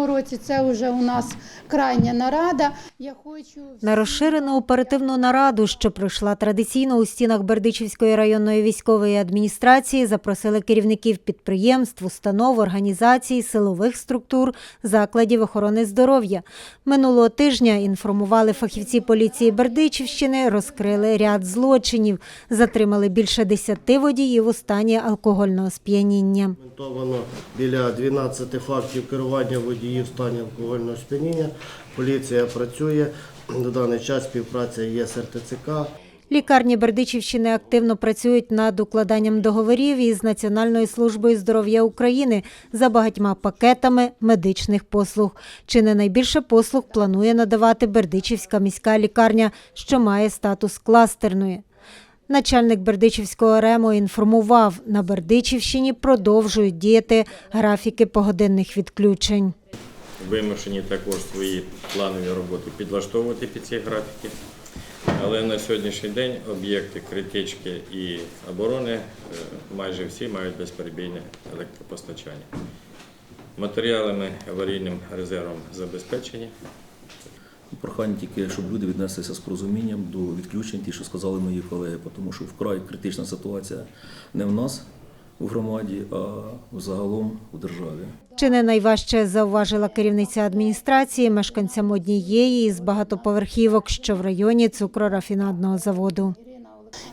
цьому році це вже у нас крайня нарада. Я хочу На розширену оперативну нараду, що пройшла традиційно у стінах Бердичівської районної військової адміністрації, запросили керівників підприємств, установ, організацій, силових структур, закладів охорони здоров'я. Минулого тижня інформували фахівці поліції Бердичівщини, розкрили ряд злочинів, затримали більше десяти водіїв у стані алкогольного сп'яніння. Біля 12 фактів керування водіїв в стані алкогольного сп'яніння. Поліція працює. На даний час співпраця є з РТЦК. Лікарні Бердичівщини активно працюють над укладанням договорів із Національною службою здоров'я України за багатьма пакетами медичних послуг. Чи не найбільше послуг планує надавати Бердичівська міська лікарня, що має статус кластерної. Начальник Бердичівського РЕМО інформував, на Бердичівщині продовжують діяти графіки погодинних відключень. вимушені також свої планові роботи підлаштовувати під ці графіки. Але на сьогоднішній день об'єкти критички і оборони е, майже всі мають безперебійне електропостачання. Матеріалами аварійним резервом забезпечені. Прохання тільки, щоб люди віднеслися з порозумінням до відключень, ті, що сказали мої колеги, тому що вкрай критична ситуація не в нас у громаді, а загалом у державі. Чи не найважче зауважила керівниця адміністрації мешканцям однієї з багатоповерхівок, що в районі цукрорафінадного заводу.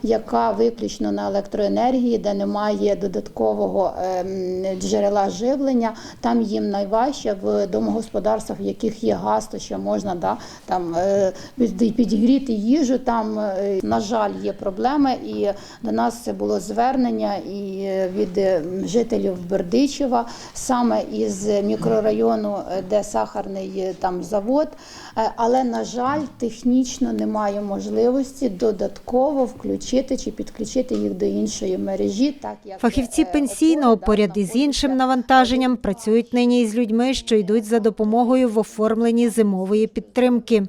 Яка виключно на електроенергії, де немає додаткового ем, джерела живлення. Там їм найважче в домогосподарствах, в яких є газ, то ще можна да, там, е, підігріти їжу. Там, е, на жаль, є проблеми. І до нас це було звернення і е, від жителів Бердичева, саме із мікрорайону, де сахарний там завод. Але, на жаль, технічно немає можливості додатково включити чи підключити їх до іншої мережі. Так як Фахівці е, пенсійного поряд із іншим навантаженням працюють нині із людьми, що йдуть за допомогою в оформленні зимової підтримки.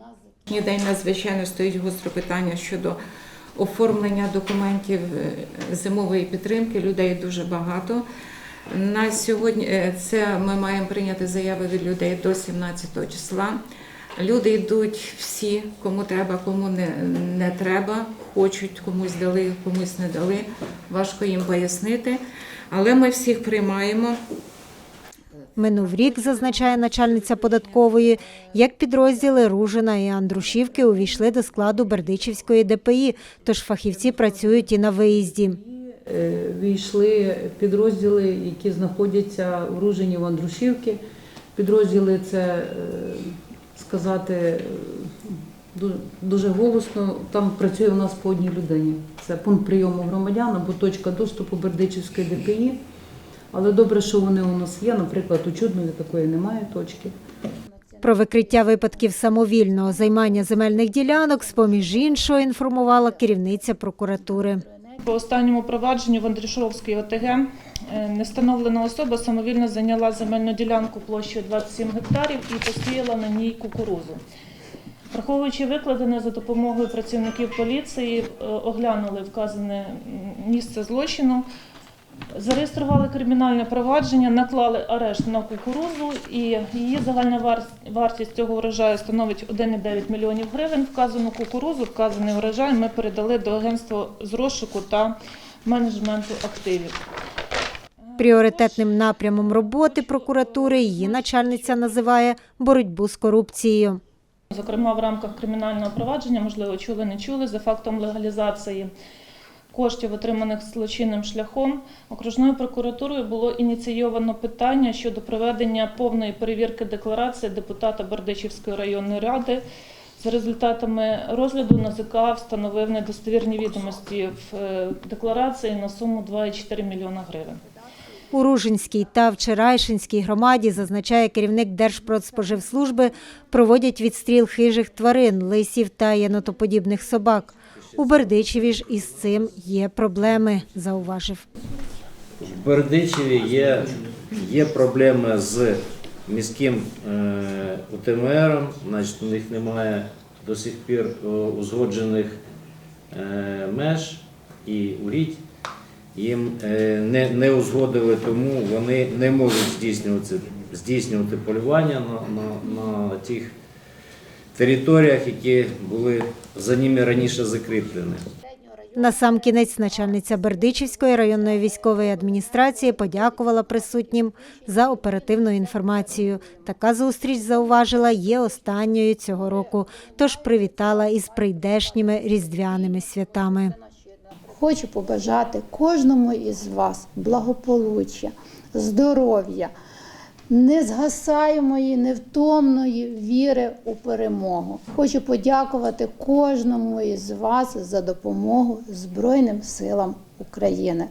День надзвичайно стоїть гостро питання щодо оформлення документів е, зимової підтримки. Людей дуже багато. На сьогодні е, це ми маємо прийняти заяви від людей до 17 числа. Люди йдуть всі, кому треба, кому не, не треба, хочуть, комусь дали, комусь не дали. Важко їм пояснити. Але ми всіх приймаємо. Минув рік, зазначає начальниця податкової, як підрозділи Ружина і Андрушівки увійшли до складу Бердичівської ДПІ, тож фахівці працюють і на виїзді. Е, війшли підрозділи, які знаходяться в Ружині в Андрушівці. Підрозділи це е, сказати е, дуже голосно. Там працює у нас по одній людині. Це пункт прийому громадян або точка доступу Бердичівської ДПІ. Але добре, що вони у нас є. Наприклад, у Чуднові такої немає точки. Про викриття випадків самовільного займання земельних ділянок, з-поміж іншого, інформувала керівниця прокуратури. По останньому провадженню в Андрішовській ОТГ нестановлена невстановлена особа самовільно зайняла земельну ділянку площею 27 гектарів і посіяла на ній кукурузу. Враховуючи викладене за допомогою працівників поліції, е, оглянули вказане місце злочину, зареєстрували кримінальне провадження, наклали арешт на кукурузу, і її загальна вартість цього врожаю становить 1,9 мільйонів гривень. Вказану кукурузу, вказаний врожай ми передали до агентства з розшуку та менеджменту активів. Пріоритетним напрямом роботи прокуратури її начальниця називає боротьбу з корупцією. Зокрема, в рамках кримінального провадження, можливо, чули, не чули, за фактом легалізації коштів, отриманих злочинним шляхом, окружною прокуратурою було ініційовано питання щодо проведення повної перевірки декларації депутата Бердичівської районної ради. За результатами розгляду НАЗК встановив недостовірні відомості в е, декларації на суму 2,4 мільйона гривень. У Ружинській та Вчорайшинській громаді, зазначає керівник Держпродспоживслужби, проводять відстріл хижих тварин, лисів та єнотоподібних собак. У Бердичеві ж із цим є проблеми, зауважив. В Бердичеві є, є проблеми з міським е, УТМРом, значить у них немає до сих пір е, узгоджених е, меж і угідь. Їм не, не узгодили, тому вони не можуть здійснювати здійснювати полювання на, на, на тих територіях, які були за ними раніше закріплені. Насамкінець начальниця Бердичівської районної військової адміністрації подякувала присутнім за оперативну інформацію. Така зустріч зауважила є останньою цього року, тож привітала із прийдешніми різдвяними святами. Хочу побажати кожному із вас благополуччя, здоров'я, незгасаємої, невтомної віри у перемогу. Хочу подякувати кожному із вас за допомогу Збройним силам України.